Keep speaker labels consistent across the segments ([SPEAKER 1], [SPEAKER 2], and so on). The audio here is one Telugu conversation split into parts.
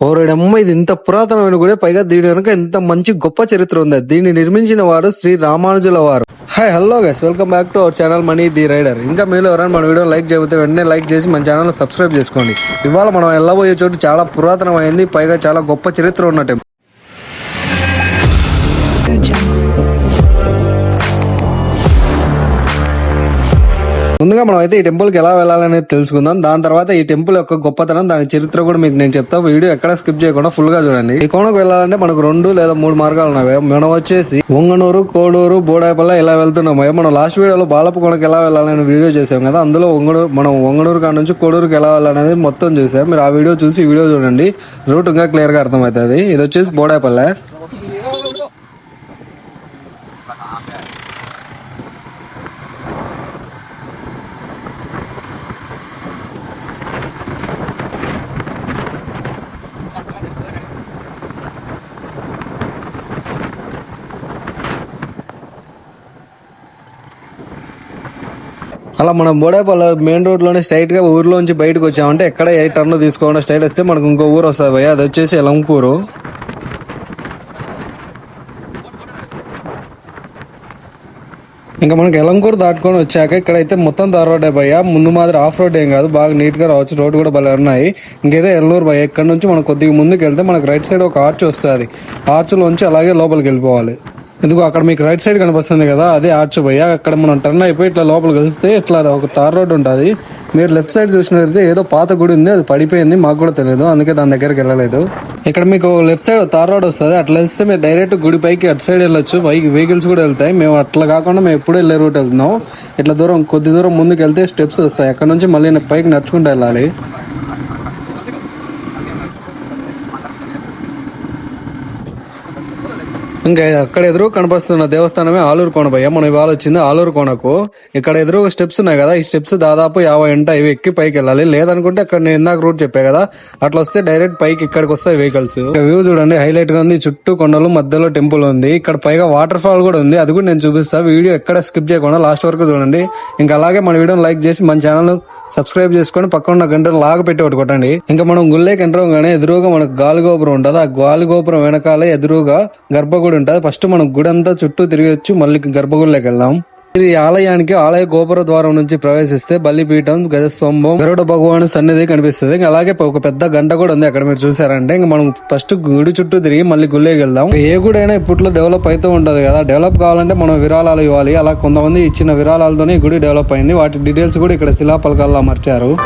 [SPEAKER 1] ఓరడమ్మ ఇది ఇంత పురాతనమైన గుడి పైగా దీని వెనుక ఇంత మంచి గొప్ప చరిత్ర ఉంది. దీన్ని నిర్మించిన వారు శ్రీ రామానుజుల వారు. Hi hello guys welcome back to our channel money the rider ఇంకా మీరు ఎవరైనా మన వీడియో లైక్ చేయబోతే వెంటనే లైక్ చేసి మన ఛానల్ సబ్స్క్రైబ్ చేసుకోండి. ఇవాళ మనం వెళ్ళబోయే చోటు చాలా పురాతనమైంది పైగా చాలా గొప్ప చరిత్ర ఉన్న ముందుగా మనం అయితే ఈ టెంపుల్కి ఎలా వెళ్ళాలనేది తెలుసుకుందాం. దాని తర్వాత ఈ టెంపుల్ యొక్క గొప్పతనం దాని చరిత్ర కూడా మీకు నేను చెప్తా. వీడియో ఎక్కడ స్కిప్ చేయకుండా ఫుల్గా చూడండి. ఈ కోణకు వెళ్ళాలంటే మనకు రెండు లేదా మూడు మార్గాలు ఉన్నాయి. మనం వచ్చేసి ఉంగనూరు కోడూరు బోడాయపల్ల ఇలా వెళ్తున్నాము మనం లాస్ట్ వీడియోలో బాలపు కోణకు ఎలా వెళ్ళాలని వీడియో చేసాం కదా అందులో ఒంగనూరు మనం ఒంగనూరు కాడ నుంచి కోడూరుకి ఎలా వెళ్ళాలనేది మొత్తం చూసాం మీరు ఆ వీడియో చూసి ఈ వీడియో చూడండి. రూట్ ఇంకా క్లియర్గా అర్థమవుతుంది. ఇది వచ్చేసి బోడాయపల్లె. అలా మనం బోడేపల్లి మెయిన్ రోడ్లోనే స్ట్రైట్గా ఊర్లోంచి బయటకు వచ్చామంటే ఎక్కడ ఏ టర్న్ తీసుకోకుండా స్ట్రైట్ వస్తే మనకు ఇంకో ఊరు వస్తుంది భయ్య. అది వచ్చేసి ఎలంకూరు. ఇంకా మనకి ఎలంకూరు దాటుకొని వచ్చాక ఇక్కడైతే మొత్తం తార్ రోడ్డే భయ్య. ముందు మాదిరి ఆఫ్ రోడ్ ఏం కాదు బాగా నీట్గా రావచ్చు. రోడ్ కూడా భలే ఉన్నాయి. ఇంకైతే ఎల్లూరు భయ్య. ఇక్కడ నుంచి మనం కొద్దిగా ముందుకు వెళ్తే మనకు రైట్ సైడ్ ఒక ఆర్చ్ వస్తుంది. ఆర్చ్ లోంచి అలాగే లోపలికి వెళ్ళిపోవాలి. ఎందుకు అక్కడ మీకు రైట్ సైడ్ కనిపిస్తుంది కదా అదే ఆర్చ్ పోయి అక్కడ మనం టర్న్ అయిపోయి ఇట్లా లోపలికి వెళ్తే ఇట్లా ఒక తార్ రోడ్ ఉంటుంది. మీరు లెఫ్ట్ సైడ్ చూసినట్లయితే ఏదో పాత గుడి ఉంది అది పడిపోయింది మాకు కూడా తెలియదు అందుకే దాని దగ్గరికి వెళ్ళలేదు. ఇక్కడ మీకు లెఫ్ట్ సైడ్ తార్ రోడ్ వస్తుంది అట్లా వెళ్తే మీరు డైరెక్ట్ గుడి పైకి అటు సైడ్ వెళ్ళొచ్చు పైకి వెహికల్స్ కూడా వెళ్తాయి. మేము అట్లా కాకుండా మేము ఎప్పుడు వెళ్ళే రూట్ వెళ్తున్నాం. ఇట్లా దూరం కొద్ది దూరం ముందుకు వెళ్తే స్టెప్స్ వస్తాయి. అక్కడ నుంచి మళ్ళీ పైకి నడుచుకుంటూ వెళ్ళాలి. ఇంకా అక్కడ ఎదురు కనిపిస్తున్న దేవస్థానమే ఆలూరు కోనబయ్య మనం ఇవాళ వచ్చింది ఆలూరు కోనకు. ఇక్కడ ఎదురు స్టెప్స్ ఉన్నాయి కదా. ఈ స్టెప్స్ దాదాపు యాభై ఎంట ఇవి ఎక్కి పైకి వెళ్ళాలి. లేదనుకుంటే అక్కడ నేను ఇందాక రూట్ చెప్పా కదా. అట్లా వస్తే డైరెక్ట్ పైకి ఇక్కడికి వస్తాయి వెహికల్స్. వ్యూ చూడండి హైలైట్గా ఉంది. చుట్టూ కొండలు మధ్యలో టెంపుల్ ఉంది. ఇక్కడ పైగా వాటర్ ఫాల్ కూడా ఉంది. అది కూడా నేను చూపిస్తా. వీడియో ఎక్కడ స్కిప్ చేయకుండా లాస్ట్ వరకు చూడండి. ఇంకా అలాగే మన వీడియోని లైక్ చేసి మన ఛానల్ సబ్స్క్రైబ్ చేసుకొని పక్కన ఉన్న గంటలు లాగ పెట్టి ఒకటి కొట్టండి. ఇంకా మనం గుళ్ళేకి ఎంటర్ కానీ ఎదురుగా మనకు గాలి గోపురం ఉంటుంది. ఆ గాలి గోపురం వెనకాలే ఎదురుగా గర్భగుడి ఉంటుంది. ఫస్ట్ మనం గుడి అంతా చుట్టూ తిరిగొచ్చు మళ్ళీ గర్భగుడిలోకి వెళ్దాం. ఈ ఆలయానికి ఆలయ గోపుర ద్వారం నుంచి ప్రవేశిస్తే బలిపీఠం గజస్తంభం గరుడ భగవాన్ సన్నిధి కనిపిస్తుంది. అలాగే ఒక పెద్ద గంట కూడా ఉంది అక్కడ మీరు చూసారంటే ఇంకా మనం ఫస్ట్ గుడి చుట్టూ తిరిగి మళ్ళీ గుళ్ళేకి వెళ్దాం. ఏ గుడి అయినా ఇప్పట్లో డెవలప్ అవుతూ ఉంటుంది కదా. డెవలప్ కావాలంటే మనం విరాళాలు ఇవ్వాలి. అలా కొంతమంది ఇచ్చిన విరాళాలతోనే గుడి డెవలప్ అయింది. వాటి డీటెయిల్స్ కూడా ఇక్కడ శిలాపలకాల్లో అమర్చారు.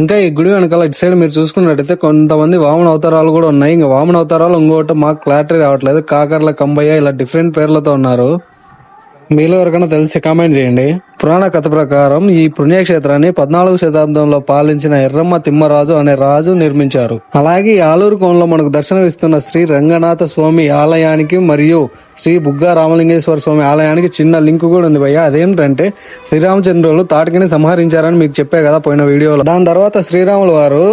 [SPEAKER 1] ఇంకా ఈ గుడి వెనకాల ఇటు సైడ్ మీరు చూసుకున్నట్టయితే కొంతమంది వామన అవతారాలు కూడా ఉన్నాయి. ఇంకా వామన అవతారాలు ఇంకోటి మాకు క్లారిటీ రావట్లేదు. కాకర్ల కంబయ్య ఇలా డిఫరెంట్ పేర్లతో ఉన్నారు. మీలో ఎవరికైనా తెలిసి కామెంట్ చేయండి. పురాణ కథ ప్రకారం ఈ పుణ్యక్షేత్రాన్ని పద్నాలుగు శతాబ్దంలో పాలించిన ఎర్రమ్మ తిమ్మరాజు అనే రాజు నిర్మించారు. అలాగే ఈ ఆలూరు కోణంలో మనకు దర్శనమిస్తున్న శ్రీ రంగనాథ స్వామి ఆలయానికి మరియు శ్రీ బుగ్గా రామలింగేశ్వర స్వామి ఆలయానికి చిన్న లింక్ కూడా ఉంది భయ్య. అదేంటంటే శ్రీరామచంద్రులు తాటికిని సంహరించారని మీకు చెప్పే కదా పోయిన వీడియోలో. దాని తర్వాత శ్రీరాములు వారు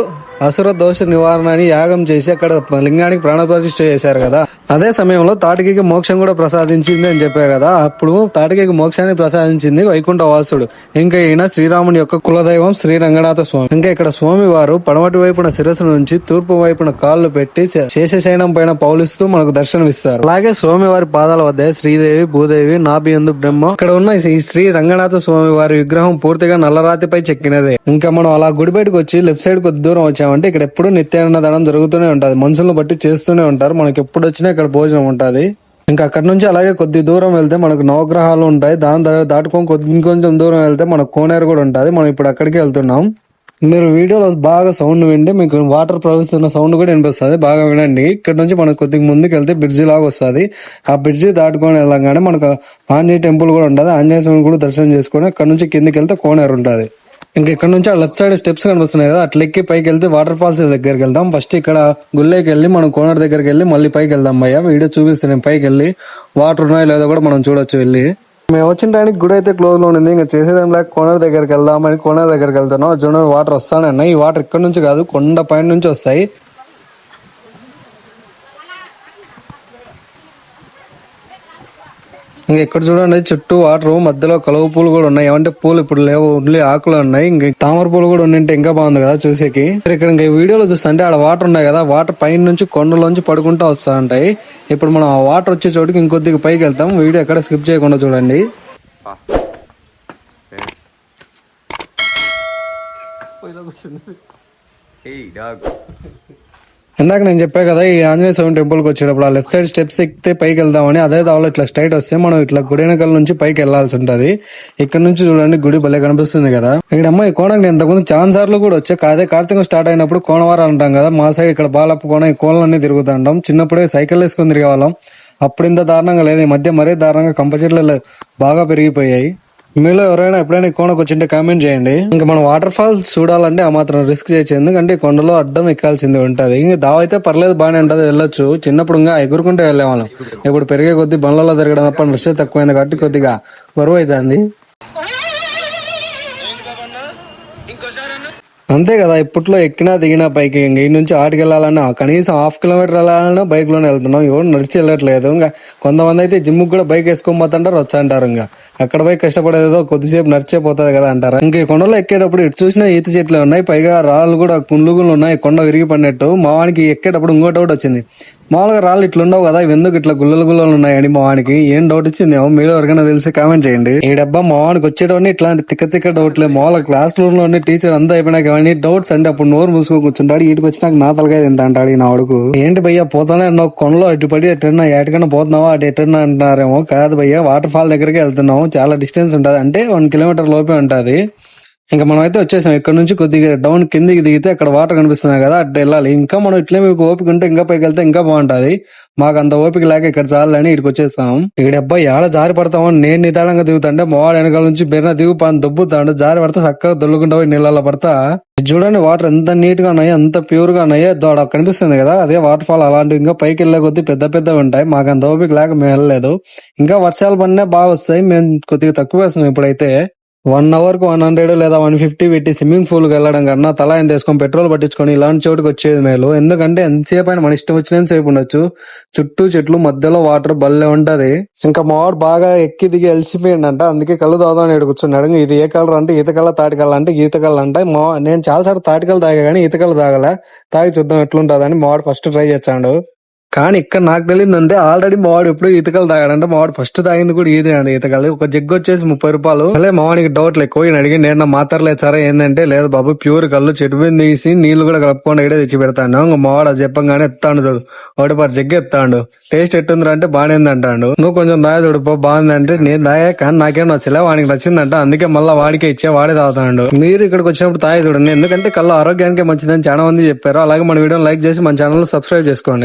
[SPEAKER 1] అసుర దోష నివారణ అని యాగం చేసి అక్కడ లింగానికి ప్రాణప్రతిష్ఠ చేశారు కదా. అదే సమయంలో తాటికి మోక్షం కూడా ప్రసాదించింది అని చెప్పే కదా. అప్పుడు తాటికి మోక్షాన్ని ప్రసాదించింది వైకుంఠ వాసుడు. ఇంకా ఈయన శ్రీరాముని యొక్క కులదైవం శ్రీ రంగనాథ స్వామి. ఇంకా ఇక్కడ స్వామి వారు పడమటి వైపున శిరస్సు నుంచి తూర్పు వైపున కాళ్ళు పెట్టి శేషశయనం పైన పౌలిస్తూ మనకు దర్శనమిస్తారు. అలాగే స్వామి వారి పాదాల వద్ద శ్రీదేవి భూదేవి నాభియందు బ్రహ్మ. ఇక్కడ ఉన్న ఈ శ్రీ రంగనాథ స్వామి వారి విగ్రహం పూర్తిగా నల్లరాతిపై చెక్కినదే. ఇంకా మనం అలా గుడి బయటకు వచ్చి లెఫ్ట్ సైడ్ కొద్ది దూరం వచ్చామంటే ఇక్కడ ఎప్పుడు నిత్యాన్నదానం జరుగుతూనే ఉంటది. మనుషులను బట్టి చేస్తూనే ఉంటారు. మనకి ఎప్పుడు వచ్చినా ఇక్కడ భోజనం ఉంటుంది. ఇంకా అక్కడ నుంచి అలాగే కొద్ది దూరం వెళ్తే మనకు నవగ్రహాలు ఉంటాయి. దాని దాటుకొని కొద్ది ఇంకొంచెం దూరం వెళ్తే మనకు కోనేరు కూడా ఉంటుంది. మనం ఇప్పుడు అక్కడికి వెళ్తున్నాం. మీరు వీడియోలో బాగా సౌండ్ విండి మీకు వాటర్ ప్రవహిస్తున్న సౌండ్ కూడా వినిపిస్తుంది. బాగా వినండి. ఇక్కడ నుంచి మనకు కొద్దిగా ముందుకు వెళ్తే బ్రిడ్జి లాగా వస్తుంది. ఆ బ్రిడ్జి దాటుకొని వెళ్ళగానే మనకు ఆంజనేయ టెంపుల్ కూడా ఉంటుంది. ఆంజనేయ స్వామి కూడా దర్శనం చేసుకొని అక్కడ నుంచి కిందికి వెళ్తే కోనేరు ఉంటుంది. ఇంకా ఇక్కడ నుంచి ఆ లెఫ్ట్ సైడ్ స్టెప్స్ కనిపిస్తున్నాయి కదా అట్లా ఎక్కి పైకి వెళ్తే వాటర్ ఫాల్స్ దగ్గరికి వెళ్దాం. ఫస్ట్ ఇక్కడ గుళ్ళకి వెళ్ళి మనం కోనర్ దగ్గరికి వెళ్ళి మళ్ళీ పైకి వెళ్దాం భయ్య. వీడియో చూపిస్తే నేను పైకి వెళ్ళి వాటర్ ఉన్నాయో లేదో కూడా మనం చూడొచ్చు వెళ్ళి. మేము వచ్చిన టైంకి గుడి అయితే క్లోజ్లో ఉంది ఇంకా చేసేదేం లేక కోనర్ దగ్గరికి వెళ్దామని కోనర్ దగ్గరికి వెళ్తున్నాం. చూడండి వాటర్ వస్తానే ఉన్నాయి. ఈ వాటర్ ఇక్కడ నుంచి కాదు కొండ పైన నుంచి వస్తాయి. ఇంకా ఇక్కడ చూడండి చుట్టూ వాటర్ మధ్యలో కలువ పూలు కూడా ఉన్నాయి. ఏమంటే పూలు ఇప్పుడు లేవు ఓన్లీ ఆకులు ఉన్నాయి. ఇంకా తామర పూలు కూడా ఉండింటే ఇంకా బాగుంది కదా చూసేకి. ఇక్కడ ఇంకా ఈ వీడియోలో చూస్తుంటే ఆడ వాటర్ ఉన్నాయి కదా వాటర్ పైన నుంచి కొండలోంచి పడుకుంటూ వస్తా ఉంటాయి ఇప్పుడు మనం ఆ వాటర్ వచ్చే చోటుకి ఇంకొద్దిగా పైకి వెళ్తాం. వీడియో ఎక్కడ స్కిప్ చేయకుండా చూడండి.
[SPEAKER 2] Hey, dog.
[SPEAKER 1] ఇందాక నేను చెప్పా కదా ఈ ఆంజనేయ స్వామి టెంపుల్కి వచ్చేటప్పుడు ఆ లెఫ్ట్ సైడ్ స్టెప్స్ ఎక్కితే పైకి వెళ్దామని అదే దావలో ఇట్లా స్ట్రైట్ వస్తే మనం ఇట్లా గుడి వెనకాల నుంచి పైకి వెళ్ళాల్సి ఉంటుంది. ఇక్కడ నుంచి చూడండి గుడి భలే కనిపిస్తుంది కదా. ఇక్కడ అమ్మాయి ఈ కోణకు నేను ఇంతకుముందు చాలా సార్లు కూడా వచ్చా. అదే కార్తీకం స్టార్ట్ అయినప్పుడు కోణవారం అంటాం కదా మా సైడ్ ఇక్కడ బాలప్ప కోణం ఈ కోణలన్నీ తిరుగుతుంటాం చిన్నప్పుడే సైకిల్ వేసుకొని తిరిగేవాళ్ళం. అప్పుడు ఇంత దారుణంగా లేదు. ఈ మధ్య మరీ దారుణంగా కంప చెట్లు బాగా పెరిగిపోయాయి. మీలో ఎవరైనా ఎప్పుడైనా ఈ కోనకు వచ్చింటే కామెంట్ చేయండి. ఇంకా మనం వాటర్ ఫాల్స్ చూడాలంటే ఆ మాత్రం రిస్క్ చేయొచ్చు. ఎందుకంటే కొండలో అడ్డం ఎక్కాల్సింది ఉంటుంది. ఇంకా దావ అయితే పర్లేదు బాగానే ఉంటది వెళ్ళొచ్చు. చిన్నప్పుడు ఇంకా ఎగురుకుంటే వెళ్ళేవాళ్ళం. ఇప్పుడు పెరిగే కొద్ది బండ్లలో తిరగడం తప్ప రిస్క్ తక్కువైంది కాబట్టి కొద్దిగా బరువు అవుతుంది అంతే కదా ఇప్పట్లో ఎక్కినా దిగినా పైకి ఇంక ఈ నుంచి ఆటికి వెళ్ళాలన్నా కనీసం హాఫ్ కిలోమీటర్ వెళ్ళాలన్నా బైక్లోనే వెళ్తున్నాం. ఎవరు నడిచి వెళ్ళట్లేదు. ఇంకా కొంతమంది అయితే జిమ్ కూడా బైక్ వేసుకొని పోతుంటారు వచ్చి అంటారు ఇంకా. అక్కడ పోయి కష్టపడేదో కొద్దిసేపు నడిచే పోతుంది కదా అంటారు? ఇంకా ఈ కొండలో ఎక్కేటప్పుడు ఇటు చూసినా ఈత చెట్లు ఉన్నాయి పైగా రాళ్ళు కూడా కుండ్లుగులు ఉన్నాయి కొండ విరిగి పడినట్టు. మా వానికి ఎక్కేటప్పుడు ఇంకో డౌట్ వచ్చింది. మామూలుగా రాళ్ళు ఇట్లుండవు కదా ఎందుకు ఇట్లా గుల్లలు గుల్లలు ఉన్నాయని మా వానికి ఏం డౌట్ ఇచ్చిందేమో మీరు ఎవరికైనా తెలిసి కామెంట్ చేయండి. ఈ డబ్బా మా వచ్చేటోని ఇట్లాంటి తిక్క తిక్క డౌట్లే మామూలుగా క్లాస్ రూమ్లోని టీచర్ అంతా అయిపోయినాక కానీ డౌట్స్ అంటే అప్పుడు నోరు మూసుకొని కూర్చుంటాడు ఇటుకు వచ్చినాక నా తలకాయ ఎంత అంటాడు నా వాడుకు ఏంటి భయ్యా పోతానే అన్నావు కొండలో అటు పడి ఎటన్నా పోతున్నావా అటు ఎటన్నా అంటున్నారేమో. కాదు భయ్యా వాటర్ ఫాల్ దగ్గరికి వెళ్తున్నాము చాలా డిస్టెన్స్ ఉంటుంది అంటే వన్ కిలోమీటర్ లోపే ఉంటది. ఇంకా మనం అయితే వచ్చేసాం. ఇక్కడ నుంచి కొద్దిగా డౌన్ కిందికి దిగితే అక్కడ వాటర్ కనిపిస్తున్నాయి కదా అట్లా వెళ్ళాలి. ఇంకా మనం ఇట్లే మీకు ఓపిక ఉంటే ఇంకా పైకి వెళ్తే ఇంకా బాగుంటది. మాకు అంత ఓపిక లేక ఇక్కడ చాలని ఇక్కడికి వచ్చేస్తాం ఇక్కడ అబ్బాయి ఆడ జారి పడతామని నేను నిదానంగా దిగుతాంటే మావాడు వెనకాల నుంచి బెర్న దిగు పని దొబ్బుతాడు. జారి పడితే చక్కగా దొల్లుకుంటా పోయి నీళ్ళలో పడతా. ఇది చూడండి వాటర్ ఎంత నీట్గా ఉన్నాయి ఎంత ప్యూర్గా ఉన్నాయి. దోడ కనిపిస్తుంది కదా అదే వాటర్ ఫాల్ అలాంటివి ఇంకా పైకి వెళ్ళే కొద్దీ పెద్ద పెద్దవి ఉంటాయి. మాకు అంత ఓపిక లేక మేము వెళ్ళలేదు. ఇంకా వర్షాలు పడినా బాగా వస్తాయి. మేము కొద్దిగా తక్కువ వేస్తున్నాం ఇప్పుడైతే. వన్ అవర్కు వన్ హండ్రెడ్ లేదా వన్ ఫిఫ్టీ పెట్టి స్విమ్మింగ్ పూల్కి వెళ్ళడం కన్నా తలా ఆయన తీసుకొని పెట్రోల్ పట్టించుకొని ఇలాంటి చోటుకి వచ్చేది మేలు. ఎందుకంటే ఎంతసేపు అయినా మన ఇష్టం వచ్చినంత సేపు ఉండొచ్చు. చుట్టూ చెట్లు మధ్యలో వాటర్ భలే ఉంటది. ఇంకా మావాడు బాగా ఎక్కి దిగి అలసిపోయిందంట అందుకే కళ్ళు తాగుదామని అని కూర్చున్నాడు. ఇది ఏ కలర్ అంటే ఈత కళ్ళ తాటి కళ్ళ అంటే ఈత కళ్ళ అంటే మా నేను చాలాసార్లు తాటి కళ్ళు తాగా కానీ ఈత కలర్ తాగలే. తాగి చూద్దాం ఎట్లుంటుందని మావాడు ఫస్ట్ ట్రై చేస్తాడు. కానీ ఇక్కడ నాకు తెలియదు అంటే ఆల్రెడీ మావాడు ఎప్పుడు ఈతకలు తాగాడంటే మావాడు ఫస్ట్ తాగింది కూడా ఈతే అండి ఈతకలు ఒక జగ్గు వచ్చేసి ముప్పై రూపాయలు. అలా మావాడికి డౌట్ ఎక్కువ ఈయన అడిగి నేను మాత్రలేదు సరే? ఏంటంటే లేదు బాబు ప్యూర్ కళ్ళు చెట్టు మీద తీసి నీళ్ళు కూడా కలుపుకొని ఇక్కడే తెచ్చి పెడతాను. ఇంకా మావాడు అది చెప్పంగానే ఎత్తాడు చూడు. ఒకటి పర్ జగ్గు ఎత్తాడు. టేస్ట్ ఎట్టుందిరా? అంటే బాగానే అంటాడు. నువ్వు కొంచెం దాయ చూడు బాగుంది అంటే నేను దాయా కానీ నాకేం నచ్చలే వాడికి నచ్చిందంట అందుకే మళ్ళీ వాడికే ఇచ్చే వాడే తాగుతాడు. మీరు ఇక్కడికి వచ్చినప్పుడు తాగి చూడండి. ఎందుకంటే కళ్ళు ఆరోగ్యానికి మంచిదని చాలా మంది చెప్పారు. అలాగే మన వీడియో లైక్ చేసి మన ఛానల్ సబ్స్క్రైబ్ చేసుకోండి.